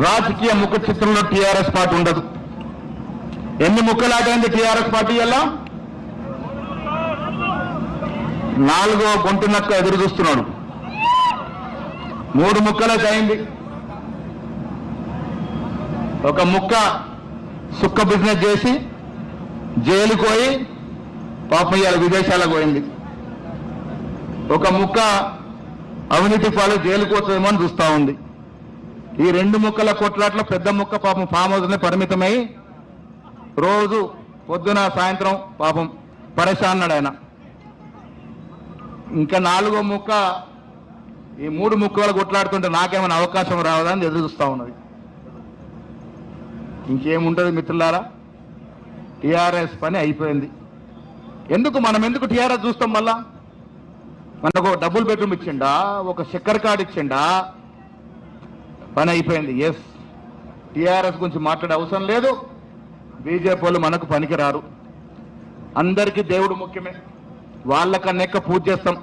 రాజకీయ ముఖ చిత్రంలో టీఆర్ఎస్ పార్టీ ఉండదు. ఎన్ని ముక్కలాటైంది టీఆర్ఎస్ పార్టీ ఎలా నాలుగో గొంతు ఎదురు చూస్తున్నాడు. మూడు ముక్కలకి అయింది ఒక ముక్క సుక్క బిజినెస్ చేసి జైలు పోయి పాపం ఇవాళ విదేశాలకు పోయింది. ఒక ముక్క అవినీతి పాలు జైలుకు వస్తుందేమో అని చూస్తా ఉంది. ఈ రెండు ముక్కల కొట్లాట్లో పెద్ద ముక్క పాపం ఫామ్ హౌస్నే పరిమితమై రోజు పొద్దున సాయంత్రం పాపం పరేషాన్నాడు ఆయన. ఇంకా నాలుగో ముక్క ఈ మూడు ముక్కలు కొట్లాడుతుంటే నాకేమైనా అవకాశం రావదని అని ఎదురు చూస్తా ఉన్నది. ఇంకేముంటుంది మిత్రులారా? టిఆర్ఎస్ పని అయిపోయింది. ఎందుకు మనం ఎందుకు టిఆర్ఎస్ చూస్తాం మళ్ళా? మనకు డబుల్ బెడ్రూమ్ ఇచ్చిండా? ఒక చక్కెర కార్డు ఇచ్చిండా? పని అయిపోయింది. ఎస్ టీఆర్ఎస్ గురించి మాట్లాడే అవసరం లేదు. బీజేపీ వాళ్ళు మనకు పనికిరారు. అందరికీ దేవుడు ముఖ్యమే. వాళ్ళకన్నా ఎక్కువ పూజ చేస్తాం.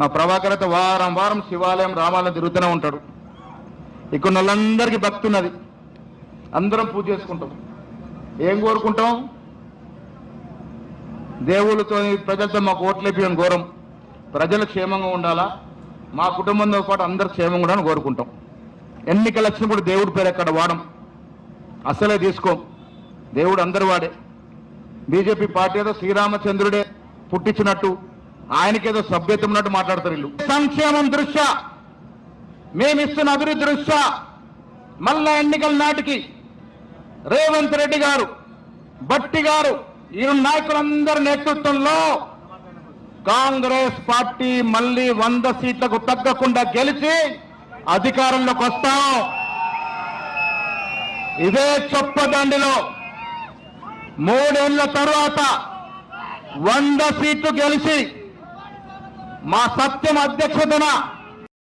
మా ప్రభాకరత వారం వారం శివాలయం రామాలయం తిరుగుతూనే ఉంటాడు. ఇక్కడ వాళ్ళందరికీ భక్తి ఉన్నది. అందరం పూజ చేసుకుంటాం. ఏం కోరుకుంటాం? దేవుళ్ళతో ప్రజలతో మాకు ఓట్లేపియని ఘోరం. ప్రజలు క్షేమంగా ఉండాలా? మా కుటుంబంతో పాటు అందరు క్షేమంగా ఉండాలని కోరుకుంటాం. ఎన్నికలు వచ్చినప్పుడు దేవుడి పేరు ఎక్కడ వాడం? అసలే తీసుకోం. దేవుడు అందరు వాడే. బీజేపీ పార్టీ ఏదో శ్రీరామచంద్రుడే పుట్టించినట్టు ఆయనకేదో సభ్యత ఉన్నట్టు మాట్లాడతారు వీళ్ళు. సంక్షేమం దృష్ట్యా. మేమిస్తున్న అభివృద్ధి దృష్ట్యా. మళ్ళా ఎన్నికల నాటికి రేవంత్ రెడ్డి గారు భట్టి గారు ఈ నాయకులందరి నేతృత్వంలో కాంగ్రెస్ పార్టీ మళ్ళీ వంద సీట్లకు తగ్గకుండా గెలిచి అధికారంలోకి వస్తాం. ఇదే చొప్పదండిలో మూడేళ్ళ తర్వాత వంద సీట్లు గెలిచి మా సత్యం అధ్యక్షతన